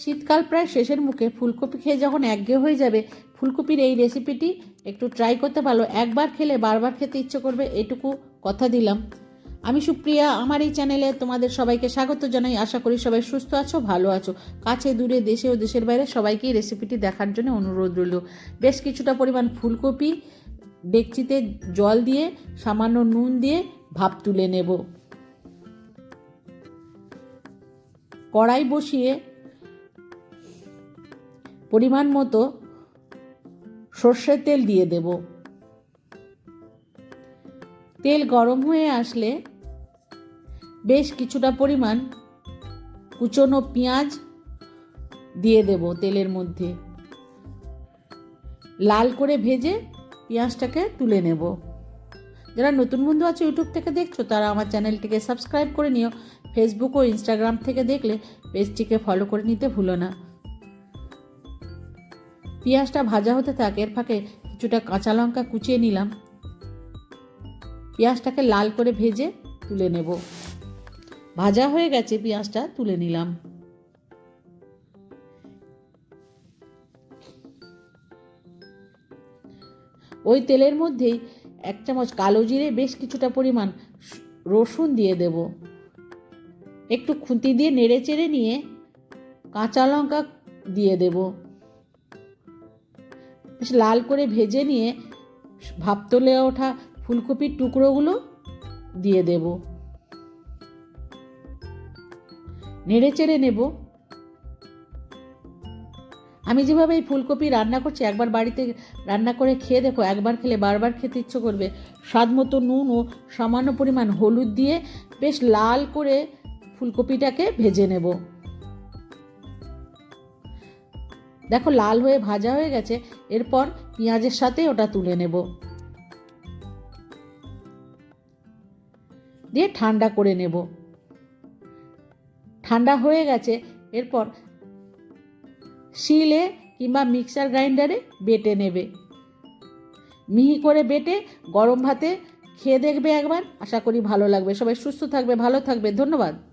শীতকাল প্রায় শেষের মুখে ফুলকপি খেয়ে যখন একঘেয়ে হয়ে যাবে, ফুলকপির এই রেসিপিটি একটু ট্রাই করতে পারল। একবার খেলে বারবার খেতে ইচ্ছে করবে, এটুকু কথা দিলাম। আমি সুপ্রিয়া, আমার এই চ্যানেলে তোমাদের সবাইকে স্বাগত জানাই। আশা করি সবাই সুস্থ আছো, ভালো আছো। কাছে, দূরে, দেশে ও দেশের বাইরে সবাইকে এই রেসিপিটি দেখার জন্য অনুরোধ রইল। বেশ কিছুটা পরিমাণ ফুলকপি ডেকচিতে জল দিয়ে, সামান্য নুন দিয়ে ভাপ তুলে নেব। কড়াই বসিয়ে পরিমাণ মতো সর্ষের তেল দিয়ে দেব। তেল গরম হয়ে আসলে বেশ কিছুটা পরিমাণ কুচনো পেঁয়াজ দিয়ে দেব তেলের মধ্যে। লাল করে ভেজে পেঁয়াজটাকে তুলে নেব। যারা নতুন বন্ধু আছে ইউটিউব থেকে দেখছ, তারা আমার চ্যানেলটিকে সাবস্ক্রাইব করে নিও। ফেসবুক ও ইনস্টাগ্রাম থেকে দেখলে পেজটিকে ফলো করে নিতে ভুলো না। পেঁয়াজটা ভাজা হতে থাক, এর ফাঁকে কিছুটা কাঁচা লঙ্কা কুচিয়ে নিলাম। পেঁয়াজটাকে লাল করে ভেজে তুলে নেব। ভাজা হয়ে গেছে পেঁয়াজটা, তুলে নিলাম। ওই তেলের মধ্যেই এক চামচ কালো জিরে, বেশ কিছুটা পরিমাণ রসুন দিয়ে দেব। একটু খুন্তি দিয়ে নেড়ে চেড়ে নিয়ে কাঁচা লঙ্কা দিয়ে দেব। বেশ লাল করে ভেজে নিয়ে ভাপ তোলে ওঠা ফুলকপির টুকরোগুলো দিয়ে দেব। নেড়ে চেড়ে নেব। আমি যেভাবে এই ফুলকপি রান্না করছি, একবার বাড়িতে রান্না করে খেয়ে দেখো, একবার খেলে বারবার খেতে ইচ্ছে করবে। স্বাদ মতো নুন ও সামান্য পরিমাণ হলুদ দিয়ে বেশ লাল করে ফুলকপিটাকে ভেজে নেব। দেখো লাল হয়ে ভাজা হয়ে গেছে, এরপর পেঁয়াজের সাথে ওটা তুলে নেব। দিয়ে ঠান্ডা করে নেব। ঠান্ডা হয়ে গেছে, এরপর শিলে কিংবা মিক্সার গ্রাইন্ডারে বেটে নেবে। মিহি করে বেটে গরম ভাতে খেয়ে দেখবে একবার। আশা করি ভালো লাগবে। সবাই সুস্থ থাকবে, ভালো থাকবে। ধন্যবাদ।